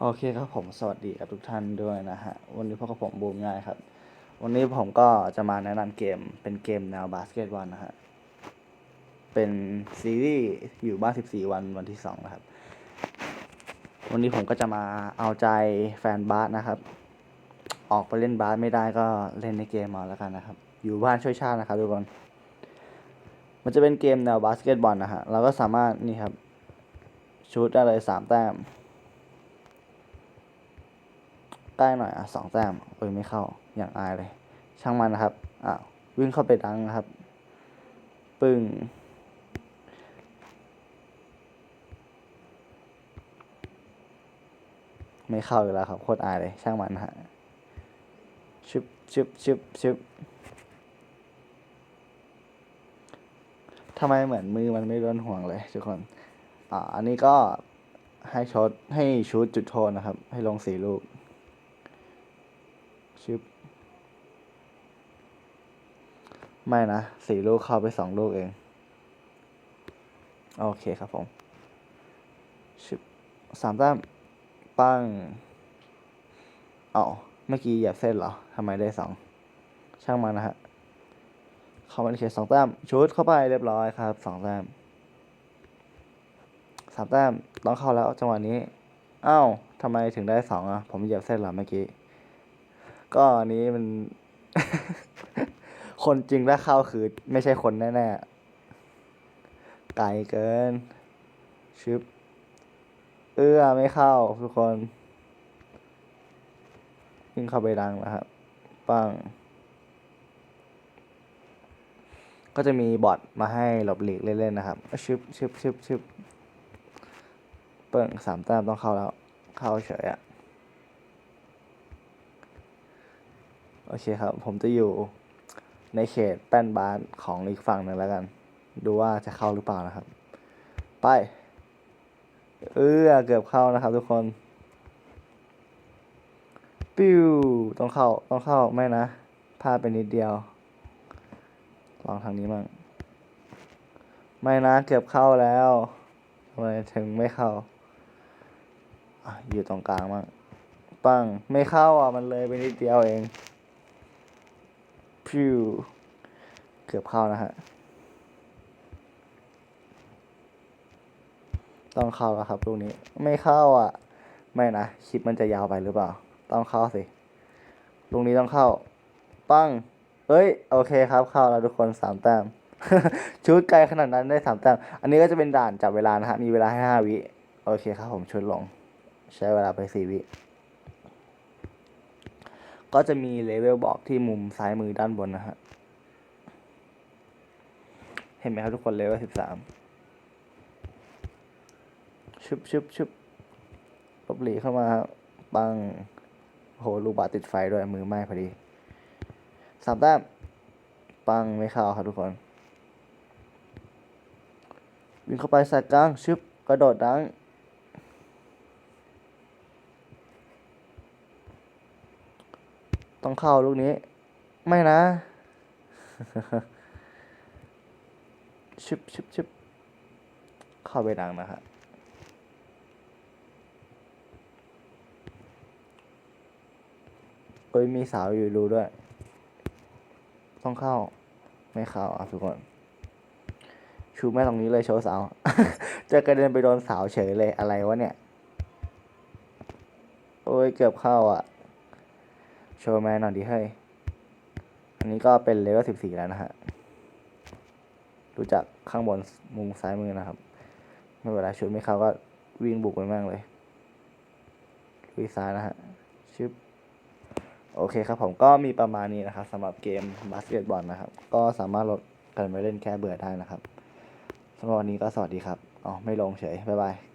โอเคครับผมสวัสดีกับทุกท่านด้วยนะฮะ วันนี้พบกับผมบูมง่ายครับ วันนี้ผมก็จะมาแนะนำเกมเป็นเกมแนวบาสเกตบอลนะฮะ เป็นซีรีส์อยู่บ้าน 14 วันวันที่ 2 นะครับ วันนี้ผมก็จะมาเอาใจแฟนบาสนะครับ ออกไปเล่นบาสไม่ได้ก็เล่นในเกมเอาแล้วกันนะครับ อยู่บ้านช่วยชาตินะครับทุกคน มันจะเป็นเกมแนวบาสเกตบอลนะฮะเราก็สามารถนี่ครับชูดได้เลยสามแต้ม ใกล้หน่อยอะสองแต้มโอ้ยไม่เข้าอย่างอายเลย ช่างมันนะครับอ้าววิ่งเข้าไปดังนะครับ ปึ้งไม่เข้าอยู่แล้วครับโคตรอายเลย ช่างมันฮะชึบชึบชึบชึบทำไมเหมือนมือมันไม่โดนห่วงเลยทุกคน อ่า อันนี้ก็ให้ช็อตให้ชูดจุดโทษนะครับ ให้ลงสี่ลูก ชึบไม่นะสี่ลูกเข้าไปสองลูกเอง โอเคครับผมชึบสามแต้มปั้งเอ้าเมื่อกี้เหยียบเส้นเหรอทำไมได้สองช่างมันนะฮะเข้ามาในเขตสองแต้มชุดเข้าไปเรียบร้อยครับสองแต้มสามแต้มต้องเข้าแล้วจังหวะนี้ อ้าวทำไมถึงได้สองอะ ผมเหยียบเส้นเหรอเมื่อกี้ ก็อันนี้มัน คนจริงถ้าเข้าคือไม่ใช่คนแน่ๆไกลเกิน ชึบ เอื้อไม่เข้าทุกคนยิ่งเข้าไปดังนะครับปังก็จะมีบอทมาให้หลบหลีกเล่นๆนะครับชึบชึบชึบชึบเปิ่งสามแต้มต้องเข้าแล้ว เข้าเฉยอะ อเคครับ ผมจะอยู่ในเขตแป้นบาสของอีกฝั่งหนึ่งแล้วกัน ดูว่าจะเข้าหรือเปล่านะครับ ไป เออเกือบเข้านะครับทุกคน ปิ้ว ต้องเข้า ต้องเข้าไม่นะพลาดไปนิดเดียว ลองทางนี้มั่ง ไม่นะ เกือบเข้าแล้วทำไมถึงไม่เข้าอะอยู่ตรงกลางมั่งปัง ไม่เข้าอะ มันเลยไปนิดเดียวเองิวเกือบเข้านะฮะ ต้องเข้าแล้วครับลูกนี้ ไม่เข้าอะ ไม่นะคลิปมันจะยาวไปหรือเปล่า ต้องเข้าสิลูกนี้ต้องเข้า ปั้ง เอ้ย โอเคครับ เข้าแล้วทุกคนสามแต้ม ชุดไกลขนาดนั้นได้สามแต้ม อันนี้ก็จะเป็นด่านจับเวลานะฮะ มีเวลาให้ห้าวิ โอเคครับผมชุดลง ใช้เวลาไปสี่วิ ก็จะมีเลเวลบอกที่มุมซ้ายมือด้านบนนะฮะ เห็นไหมครับทุกคนเลเวลสิบสามชุบชุบชุบลบหลีเข้ามาปังโหลูกบาศก์ติดไฟด้วยมือไหม้พอดีสามแต้มปังไม่เข้าครับทุกคน วิ่งเข้าไปใส่กลางชึบกระโดดดัง ต้องเข้าลูกนี้ ไม่นะชึบชึบชึบเข้าไปดังนะฮะเอ้ยมีสาวอยู่ดูด้วย ต้องเข้า ไม่เข้าอะทุกคนชูแม่ตรงนี้เลยโชว์สาว จะกระเด็นไปโดนสาวเฉยเลยอะไรวะเนี่ย โอ้ยเกือบเข้าอะ โชว์แมนหน่อยดิเฮ้ย อันนี้ก็เป็นเลเวลสิบสี่แล้วนะฮะ ดูจากข้างบนมุมซ้ายมือนะครับ ไม่เป็นไรชุดไม่เข้าก็วิ่งบุกไปแม่งเลยลุยซ้ายนะฮะ ชึบ โอเคครับผมก็มีประมาณนี้นะครับสำหรับเกมบาสเกตบอลนะครับ ก็สามารถลดกันไปเล่นแค่เบื่อได้นะครับสำหรับวันนี้ก็สวัสดีครับ อ๋อ ไม่ลงเฉย บ๊ายบาย